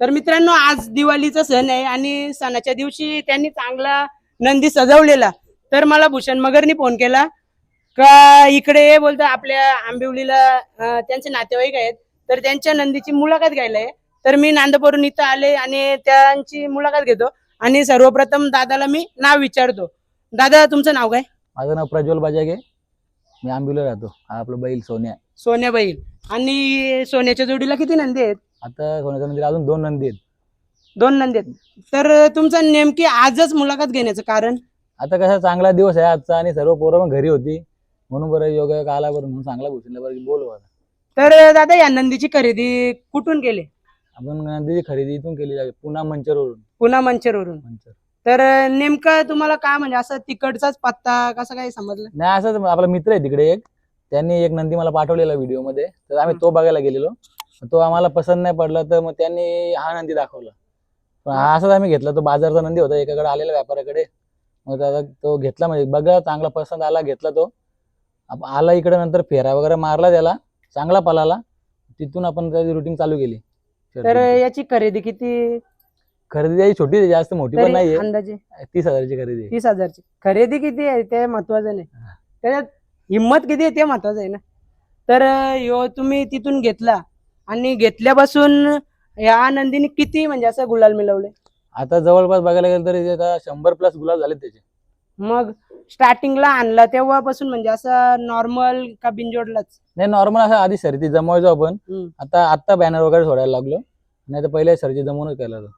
तर मित्रांनो आज दिवाळीचा सण आहे आणि सणाच्या दिवशी त्यांनी चांगला नंदी सजवलेला. तर मला भूषण मगरनी फोन केला. का इकडे बोलतो आपल्या आंबिवलीला त्यांचे नातेवाईक आहेत. तर त्यांच्या नंदीची मुलाखत घ्यायला आहे तर मी नांदपूरून इथं आले आणि त्यांची मुलाखत घेतो. आणि सर्वप्रथम दादाला मी नाव विचारतो. दादा तुमचं नाव काय? माझं नाव प्रज्वल बाजागे. मी आंबिवली राहतो. हा आपलं बैल सोन्या. सोन्याबाई. आणि सोन्याच्या जोडीला किती नंदी आहेत? आता सोन्याच्या मंदिर अजून दोन नंदी आहेत. दोन नंदी आहेत. तर तुमचं नेमकी आजच मुलाखत घेण्याचं कारण? आता कसा चांगला दिवस आहे आजचा आणि सर्व पोरं मग घरी होती. म्हणून बरं योगा आला बरं म्हणून चांगला भूषणला बरं बोलू आता. तर दादा या नंदीची खरेदी कुठून केली? आपण नंदीची खरेदी इथून केली आहे. पुन्हा मंचरवरून. पुन्हा मंचरवरून. मंचर. तर नेमकं तुम्हाला काय म्हणजे असं तिकडचाच पत्ता कसं काय समजलं? नाही असंच आपला मित्र आहे तिकडे एक. त्यांनी एक नंदी मला पाठवलेला व्हिडिओमध्ये. तर आम्ही तो बघायला गेलेलो. तो आम्हाला पसंत नाही पडला तर मग त्यांनी हा नंदी दाखवला. पण हा असंच आम्ही घेतला. तो बाजारचा नंदी होता एकाकडे आलेला व्यापाऱ्याकडे. मग त्याचा तो घेतला म्हणजे बघा चांगला पसंत आला घेतला तो. आला इकडे नंतर फेरा वगैरे मारला त्याला चांगला पळाला. तिथून आपण त्याची रुटीन चालू केली. तर याची खरेदी किती? खरेदी त्याची छोटी आहे, जास्त मोठी पण अंदाजे. तीस हजाराची खरेदी आहे. तीस हजारची. खरेदी किती आहे? ते महत्वाचं नाही. त्याच्यात हिंमत किती आहे ते महत्वाचं आहे ना. तर यो तुम्ही तिथून घेतला. आणि घेतल्यापासून या नंदीने किती म्हणजे असं गुलाल मिळवले? आता जवळपास बघायला गेलं तरी आता शंभर प्लस गुलाब झाले त्याचे. मग स्टार्टिंगला आणला तेव्हापासून म्हणजे असं नॉर्मल का बिनजोडलाच? नाही नॉर्मल असं आधी शर्यती जमवायचो आपण. हम्म. आता आत्ता बॅनर वगैरे सोडायला लागलो. नाही तर पहिले शर्यती जमवूनच केला होता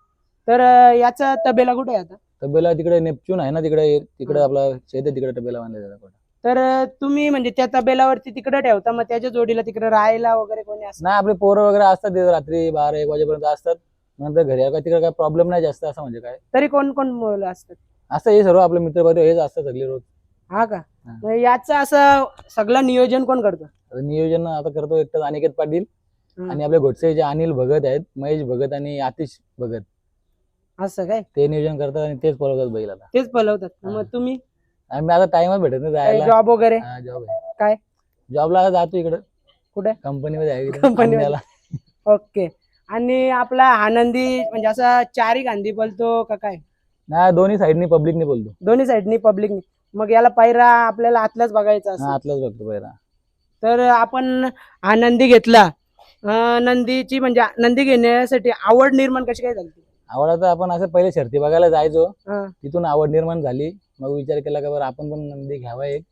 तर अं, याचा तबेला कुठे आहे आता? तबेला तिकडे नेपच्यून आहे ना तिकडे तिकडे. आपला शेत आहे तिकडे तबेला बांधला जातो तर तुम्ही म्हणजे त्या तबेलावरती तिकडे ठेवता मग त्याच्या जोडीला तिकडे राहायला वगैरे कोणी असं? नाही आपले पोरं वगैरे असतात तिथे रात्री बारा एक वाजेपर्यंत असतात. नंतर घरी आलं का तिकडे काय प्रॉब्लेम नाही जास्त असं म्हणजे काय? तरी कोण कोण मुलं असतात? असं हे सर्व आपले मित्र परिवार हेच असतात सगळे रोज. हा का? हा. मग याचं असं सगळं नियोजन कोण करतो? आता नियोजन आता करतो एकटाच अनिकेत पाटील हम्म. आणि आपले घोटसे जे अनिल भगत आहेत महेश भगत आणि आतिश भगत. असं काय? ते नियोजन करतात आणि तेच पळवतात बैलाला. तेच पलवतात हा. मग तुम्ही? आम्ही आता टाइमच भेटत नाही जायला. जॉब वगैरे? हा जॉब आहे. काय? जॉबला जातो इकडं. कुठे? कंपनीमध्ये आहे इकडे. आंब्याला. ओके. आणि आपला आनंदी म्हणजे असा चारी गांधी बोलतो का काय? नाही दोन्ही साईडनी पब्लिकने बोलतो. दोन्ही साईडनी पब्लिकनी मग याला पैरा आपल्याला आतलाच बघायचा हा असं आतलाच बघतो पहिला तर आपण आनंदी घेतला. अं, नंदीची म्हणजे नंदी घेण्यासाठी आवड निर्माण कशी काय झाली? आवड आता आपण असं पहिले शर्ती बघायला जायचो. हा. तिथून आवड निर्माण झाली. मग विचार केला का बरं आपण पण नंदी घ्यावा एक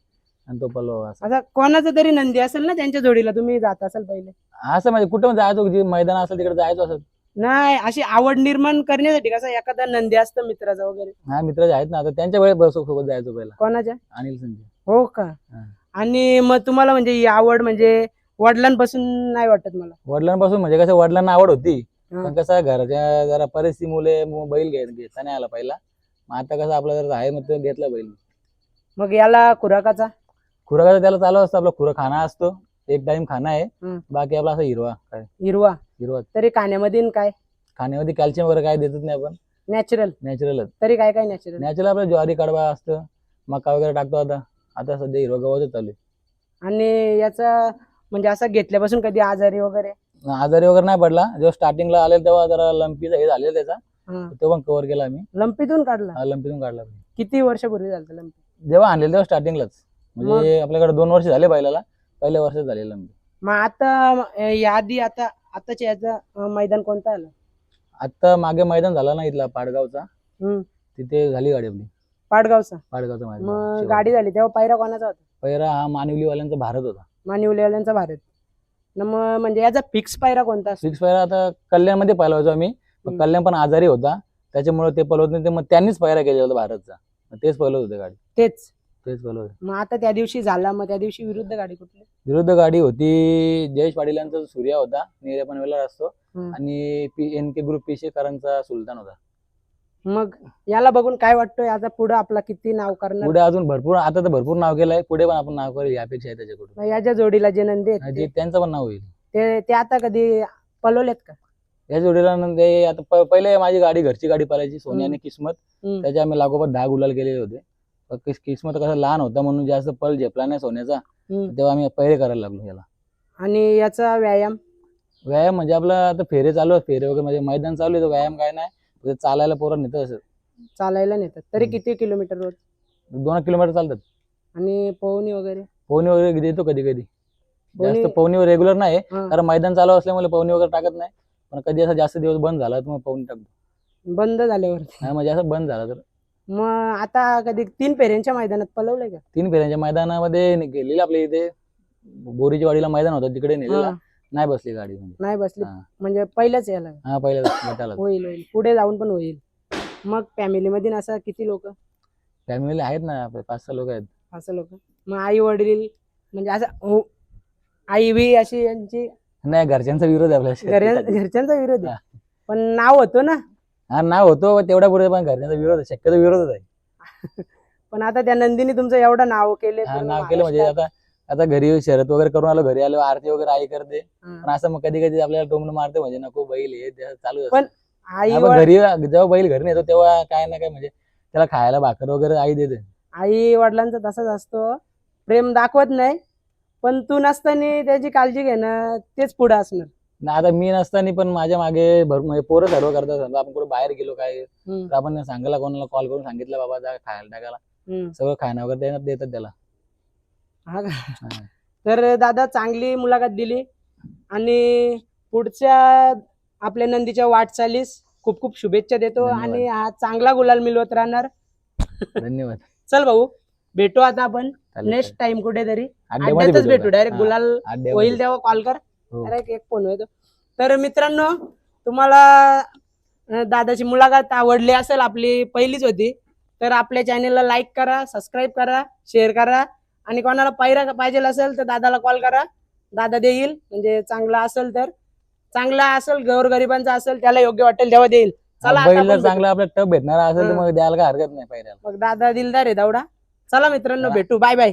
आणि तो पलवावा असं. कोणाचा तरी नंदी असेल ना त्यांच्या जोडीला तुम्ही जात असाल पहिले. असं म्हणजे कुठं जायचो जे मैदान असेल तिकडे जायचो असं. नाही अशी आवड निर्माण करण्यासाठी कसं एखादा नंदी असतं मित्राचा वगैरे. हा मित्र जे आहेत ना आता त्यांच्या वेळेस बसो सोबत जायचो पहिला. कोणाच्या? अनिल संजय. हो का? हा. आणि मग तुम्हाला म्हणजे ही आवड म्हणजे वडिलांपासून नाही वाटत मला? वडिलांपासून म्हणजे कसं वडिलांना आवड होती. हा. पण कसं घराच्या जरा परिस्थिती मुले बैल घे घेता नाही आला पहिला. मग आता कसं आपला जर आहे मग घेतला बैल. मग याला खुराकाचा? खुराकाचा त्याला चालू असतं आपला खुरा खाना असतो. एक टाइम खाना आहे. हम्म. बाकी आपला असा हिरवा काय? हिरवा? हिरवा. तरी काण्यामध्ये न काय? खाण्यामध्ये कॅल्शियम वगैरे काय देतच नाही आपण. नॅचरल नॅचरलच तरी काय काय नॅचरल नॅचरल आपलं ज्वारी कडबा असतं. मका वगैरे टाकतो आता. आता सध्या हिरवा गव्हाचं चालू आहे. आणि याचा म्हणजे असं घेतल्यापासून कधी आजारी वगैरे? आजारी वगैरे नाही पडला. जेव्हा स्टार्टिंगला आलेला तेव्हा जरा लंपीचा हे झालेला त्याचा. तो पण कव्हर केला आम्ही. लंपीतून काढला? हा, लंपीतून काढला किती वर्षापूर्वी झालं लंपी? जेव्हा आणलेलं तेव्हा स्टार्टिंगलाच. म्हणजे आपल्याकडे दोन वर्ष झाले बैलाला. पहिल्या वर्षात झाले लंपी. मग आता याआधी आता आताच्या याचं अं, मैदान कोणतं आलं? आता मागे मैदान झाला ना इथला पाडगावचा. हम्म. तिथे झाली गाडी आपली. पाडगावचा? पाडगावचा मैदान. मग शेवटी. गाडी झाली. तेव्हा पैरा कोणाचा होता? पहिला हा मानिवलीवाल्यांचा भारत होता. मानिवलेवाल्यांचा भारत. न मग म्हणजे याचा फिक्स पायरा कोणता असतो? सिक्स पहिला आता कल्याणमध्ये पाहिला आम्ही. कल्याण पण आजारी होता. त्याच्यामुळे ते पलवत नाही मग त्यांनीच पहिला केला होता भारतचा. मग तेच पलवत होते गाडी. तेच. तेच पलवत होते. मग आता त्या दिवशी झाला. मग त्या दिवशी विरुद्ध गाडी कुठली? विरुद्ध गाडी होती जयेश पाटील यांचा सूर्या होता नेरे पनवेलला असतो. हम्म. आणि एन के ग्रुप पिशेकरांचा सुलतान होता. मग याला बघून काय वाटतंय? आता पुढे आपला किती नाव करणार? पुढे अजून भरपूर आता तर भरपूर नाव केलंय. पुढे पण आपण नाव करू ही अपेक्षा आहे त्याच्याकडून. मग याच्या जोडीला जे नंदी आहेत जे ते- त्यांचं पण नाव होईल. ते ते आता कधी पलवलेत का? या जोडीला नंतर आता प- पहिले माझी गाडी घरची गाडी पळायची सोनी आणि किस्मत. हम्म. त्याचे आम्ही लागोपाठ दहा गुलाल केलेले होते. पण किस- किस्मत कसं लहान होता म्हणून जास्त पल झेपला नाही सोन्याचा. हम्म. तेव्हा आम्ही पहिले करायला लागलो याला. आणि याचा व्यायाम? व्यायाम म्हणजे आपला आता फेरे चालू आहेत. फेरे वगैरे म्हणजे मैदान चालू आहे व्यायाम काय नाही. चालायला पोरं नेतं असं. चालायला नेतात. तरी हम्म. किती किलोमीटर रोज? दोन किलोमीटर चालतात. आणि पोहणी वगैरे? पवनी वगैरे देतो कधी कधी. पोहणी- जास्त पवनीवर रेग्युलर नाही. हा. कारण मैदान चालू असल्यामुळे पवनी वगैरे टाकत नाही. पण कधी असं जास्त दिवस बंद झाला तर मग पवनी टाकतो. बंद झाल्यावर. हा, म्हणजे असं बंद झाला तर. मग आता कधी तीन पेऱ्यांच्या मैदानात पलवलंय का? तीन फेऱ्यांच्या मैदानामध्ये गेलेली आपल्या इथे. बोरीची वाडीला मैदान होतं तिकडे नेलेला. हा, नाही बसली गाडी म्हणजे. नाही बसली. हा. म्हणजे पहिल्याच याला हा पहिल्या गटाला होईल होईल. पुढे जाऊन पण होईल. मग फॅमिली मध्ये असं किती लोक? फॅमिली आहेत ना आपले पाच सहा लोक आहेत. असं लोक. मग आई वडील म्हणजे असं हो आई बी अशी यांची नाही घरच्यांचा विरोध आहे आपल्या. घरच्यांचा विरोध. आहे. पण नाव होतो ना. हा नाव होतो तेवढ्या पुढे पण घरच्यांचा विरोध आहे. शक्यतो विरोधच आहे. पण आता त्या नंदिनी तुमचं एवढं नाव केले हा नाव केलं म्हणजे आता आता घरी शर्यत वगैरे करून आलो घरी आलो आरती वगैरे आई करते. पण असं मग कधी कधी आपल्याला टोमणं मारते म्हणजे नको बैल हे ते चालू पण आई घरी जेव्हा बैल घरी नेतो तेव्हा काय ना काय म्हणजे त्याला खायला भाकर वगैरे आई देते. आई वडिलांचं तसंच असतो. प्रेम दाखवत नाही. पण तू नसताना त्याची काळजी घेणं तेच पुढे असणार. ना आता मी नसताना पण माझ्या मागे भर म्हणजे पोरं सर्व करतात. समजा आपण कुठे बाहेर गेलो काय हम्म, तर आपण सांगायला कोणाला कॉल करून सांगितलं बाबा जा खायला टाकायला. हम्म. सगळं खाणं वगैरे देण्यात देतात त्याला. हा का? हा. तर दादा चांगली मुलाखत दिली. आणि पुढच्या आपल्या नंदीच्या वाटचालीस खूप खूप शुभेच्छा देतो. धन्यवाद. आणि हा चांगला गुलाल मिळवत राहणार. धन्यवाद. चल भाऊ. भेटू आता आपण चालेल, नेक्स्ट टाइम कुठेतरी चालेल. अड्ड्यामध्ये अड्ड्यातच भेटू आता. डायरेक्ट हा, गुलाल अड्ड्यामध्ये. होईल तेव्हा कॉल कर हो. डायरेक्ट एक फोन होतो तर मित्रांनो तुम्हाला अं, दादाची मुलाखत आवडली असेल आपली पहिलीच होती तर आपल्या चॅनेलला लाईक करा सबस्क्राईब करा शेअर करा आणि कोणाला पायरा पाहिजे असेल तर दादाला कॉल करा दादा देईल म्हणजे चांगला असेल तर चांगला असेल गोरगरिबांचा असेल त्याला योग्य वाटेल तेव्हा देईल चला आता बैल आपण जर भेटू. चांगला आपला टप भेटणारा असेल तर हा. मग द्यायला काय हरकत नाही पायऱ्याला मग दादा दिलदार आहे दावडा चला मित्रांनो. भेटू बाय बाय